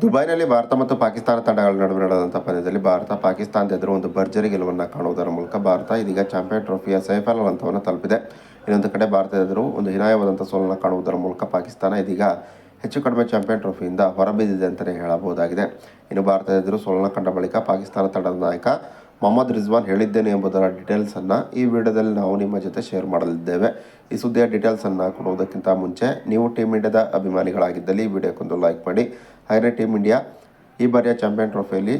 ದುಬೈನಲ್ಲಿ ಭಾರತ ಮತ್ತು ಪಾಕಿಸ್ತಾನ ತಂಡಗಳ ನಡುವೆ ನಡೆದಂಥ ಪಂದ್ಯದಲ್ಲಿ ಭಾರತ, ಪಾಕಿಸ್ತಾನದ ಎದುರು ಒಂದು ಭರ್ಜರಿ ಗೆಲುವನ್ನು ಕಾಣುವುದರ ಮೂಲಕ ಭಾರತ ಇದೀಗ ಚಾಂಪಿಯನ್ ಟ್ರೋಫಿಯ ಸೆಮಿಫೈನಲ್ ಹಂತವನ್ನು ತಲುಪಿದೆ. ಇನ್ನೊಂದು ಕಡೆ ಭಾರತದ ಎದುರು ಒಂದು ಹೀನಾಯವಾದಂಥ ಸೋಲನ್ನು ಕಾಣುವುದರ ಮೂಲಕ ಪಾಕಿಸ್ತಾನ ಇದೀಗ ಹೆಚ್ಚು ಕಡಿಮೆ ಚಾಂಪಿಯನ್ ಟ್ರೋಫಿಯಿಂದ ಹೊರಬಿದ್ದಿದೆ ಅಂತಲೇ ಹೇಳಬಹುದಾಗಿದೆ. ಇನ್ನು ಭಾರತದ ಎದುರು ಸೋಲನ್ನು ಕಂಡ ಬಳಿಕ ಪಾಕಿಸ್ತಾನ ತಂಡದ ನಾಯಕ ಮೊಹಮ್ಮದ್ ರಿಜ್ವಾನ್ ಹೇಳಿದ್ದೇನೆ ಎಂಬುದರ ಡೀಟೇಲ್ಸನ್ನು ಈ ವಿಡಿಯೋದಲ್ಲಿ ನಾವು ನಿಮ್ಮ ಜೊತೆ ಶೇರ್ ಮಾಡಲಿದ್ದೇವೆ. ಈ ಸುದ್ದಿಯ ಡೀಟೇಲ್ಸನ್ನು ಕೊಡುವುದಕ್ಕಿಂತ ಮುಂಚೆ ನೀವು ಟೀಮ್ ಇಂಡಿಯಾದ ಅಭಿಮಾನಿಗಳಾಗಿದ್ದಲ್ಲಿ ಈ ವಿಡಿಯೋಕ್ಕೊಂದು ಲೈಕ್ ಮಾಡಿ. ಹಾಗೆಯೇ ಟೀಮ್ ಇಂಡಿಯಾ ಈ ಬಾರಿಯ ಚಾಂಪಿಯನ್ ಟ್ರೋಫಿಯಲ್ಲಿ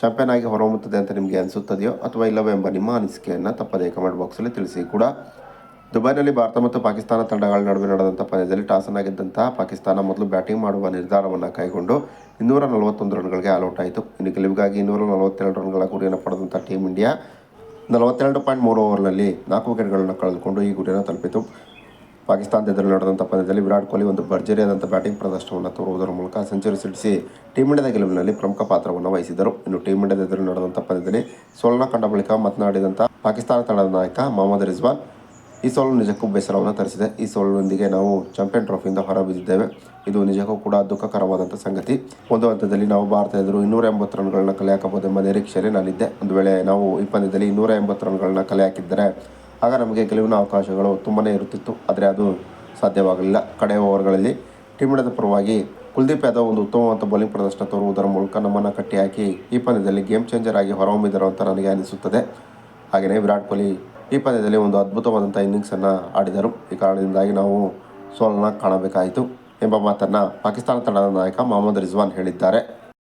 ಚಾಂಪಿಯನ್ ಆಗಿ ಹೊರಹೊಮ್ಮುತ್ತದೆ ಅಂತ ನಿಮಗೆ ಅನಿಸುತ್ತದೆಯೋ ಅಥವಾ ಇಲ್ಲವೋ ಎಂಬ ನಿಮ್ಮ ಅನಿಸಿಕೆಯನ್ನು ತಪ್ಪದೇ ಕಮೆಂಟ್ ಬಾಕ್ಸಲ್ಲಿ ತಿಳಿಸಿ ಕೂಡ. ದುಬೈನಲ್ಲಿ ಭಾರತ ಮತ್ತು ಪಾಕಿಸ್ತಾನ ತಂಡಗಳ ನಡುವೆ ನಡೆದಂಥ ಪಂದ್ಯದಲ್ಲಿ ಟಾಸನ್ ಆಗಿದ್ದಂತಹ ಪಾಕಿಸ್ತಾನ ಮೊದಲು ಬ್ಯಾಟಿಂಗ್ ಮಾಡುವ ನಿರ್ಧಾರವನ್ನು ಕೈಗೊಂಡು ಇನ್ನೂರ ನಲವತ್ತೊಂದು ರನ್ಗಳಿಗೆ ಆಲ್ಔಟ್ ಆಯಿತು. ಇನ್ನು ಗೆಲುವಿಗಾಗಿ ಇನ್ನೂರ ನಲವತ್ತೆರಡು ರನ್ಗಳ ಗುರಿಯನ್ನು ಪಡೆದಂಥ ಟೀಮ್ ಇಂಡಿಯಾ ನಲವತ್ತೆರಡು ಪಾಯಿಂಟ್ ಮೂರು ಓವರ್ನಲ್ಲಿ ನಾಲ್ಕು ವಿಕೆಟ್ಗಳನ್ನು ಕಳೆದುಕೊಂಡು ಈ ಗುರಿಯನ್ನು ತಲುಪಿತು. ಪಾಕಿಸ್ತಾನದ ಎದುರು ನಡೆದಂಥ ಪಂದ್ಯದಲ್ಲಿ ವಿರಾಟ್ ಕೊಹ್ಲಿ ಒಂದು ಭರ್ಜರಿಯಾದಂಥ ಬ್ಯಾಟಿಂಗ್ ಪ್ರದರ್ಶನವನ್ನು ತೋರುವುದರ ಮೂಲಕ ಸೆಂಚುರಿ ಸಿಡಿಸಿ ಟೀಮ್ ಇಂಡಿಯಾದ ಗೆಲುವಿನಲ್ಲಿ ಪ್ರಮುಖ ಪಾತ್ರವನ್ನು ವಹಿಸಿದರು. ಇನ್ನು ಟೀಮ್ ಇಂಡಿಯಾದ ಎದುರು ನಡೆದಂಥ ಪಂದ್ಯದಲ್ಲಿ ಸೋಲನ ಕಂಡ ಬಳಿಕ ಮಾತನಾಡಿದಂಥ ಪಾಕಿಸ್ತಾನ ತಂಡದ ನಾಯಕ ಮೊಹಮ್ಮದ್ ರಿಜ್ವಾನ್ ಈ ಸೋಲು ನಿಜಕ್ಕೂ ಬೇಸರವನ್ನು ತರಿಸಿದೆ. ಈ ಸೋಲಿನೊಂದಿಗೆ ನಾವು ಚಾಂಪಿಯನ್ ಟ್ರೋಫಿಯಿಂದ ಹೊರಬಿದ್ದಿದ್ದೇವೆ ಇದು ನಿಜಕ್ಕೂ ಕೂಡ ದುಃಖಕರವಾದಂಥ ಸಂಗತಿ. ಒಂದು ಹಂತದಲ್ಲಿ ನಾವು ಭಾರತ ಎದುರು ಇನ್ನೂರ ಎಂಬತ್ತು ರನ್ಗಳನ್ನ ಕಲೆ ಹಾಕಬಹುದೆಂಬ ನಿರೀಕ್ಷೆಯಲ್ಲಿ ನಾನಿದ್ದೆ. ಒಂದು ವೇಳೆ ನಾವು ಈ ಪಂದ್ಯದಲ್ಲಿ ಇನ್ನೂರ ಎಂಬತ್ತು ರನ್ಗಳನ್ನ ಕಲೆ ಹಾಕಿದ್ದರೆ, ಆಗ ನಮಗೆ ಗೆಲುವಿನ ಅವಕಾಶಗಳು ತುಂಬನೇ ಇರುತ್ತಿತ್ತು. ಆದರೆ ಅದು ಸಾಧ್ಯವಾಗಲಿಲ್ಲ. ಕಡೆ ಓವರ್ಗಳಲ್ಲಿ ಟೀಮ್ ಇಂಡಿಯಾದ ಪರವಾಗಿ ಕುಲ್ದೀಪ್ ಯಾದವ್ ಒಂದು ಉತ್ತಮವಾದ ಬೌಲಿಂಗ್ ಪ್ರದರ್ಶನ ತೋರುವುದರ ಮೂಲಕ ನಮ್ಮನ್ನು ಕಟ್ಟಿಹಾಕಿ, ಈ ಪಂದ್ಯದಲ್ಲಿ ಗೇಮ್ ಚೇಂಜರ್ ಆಗಿ ಹೊರಹೊಮ್ಮಿದರು ಅಂತ ನನಗೆ ಅನಿಸುತ್ತದೆ. ಹಾಗೆಯೇ ವಿರಾಟ್ ಕೊಹ್ಲಿ ಈ ಪಂದ್ಯದಲ್ಲಿ ಒಂದು ಅದ್ಭುತವಾದಂಥ ಇನ್ನಿಂಗ್ಸನ್ನು ಆಡಿದರು. ಈ ಕಾರಣದಿಂದಾಗಿ ನಾವು ಸೋಲನ್ನು ಕಾಣಬೇಕಾಯಿತು ಎಂಬ ಮಾತನ್ನು ಪಾಕಿಸ್ತಾನ ತಂಡದ ನಾಯಕ ಮೊಹಮ್ಮದ್ ರಿಜ್ವಾನ್ ಹೇಳಿದ್ದಾರೆ.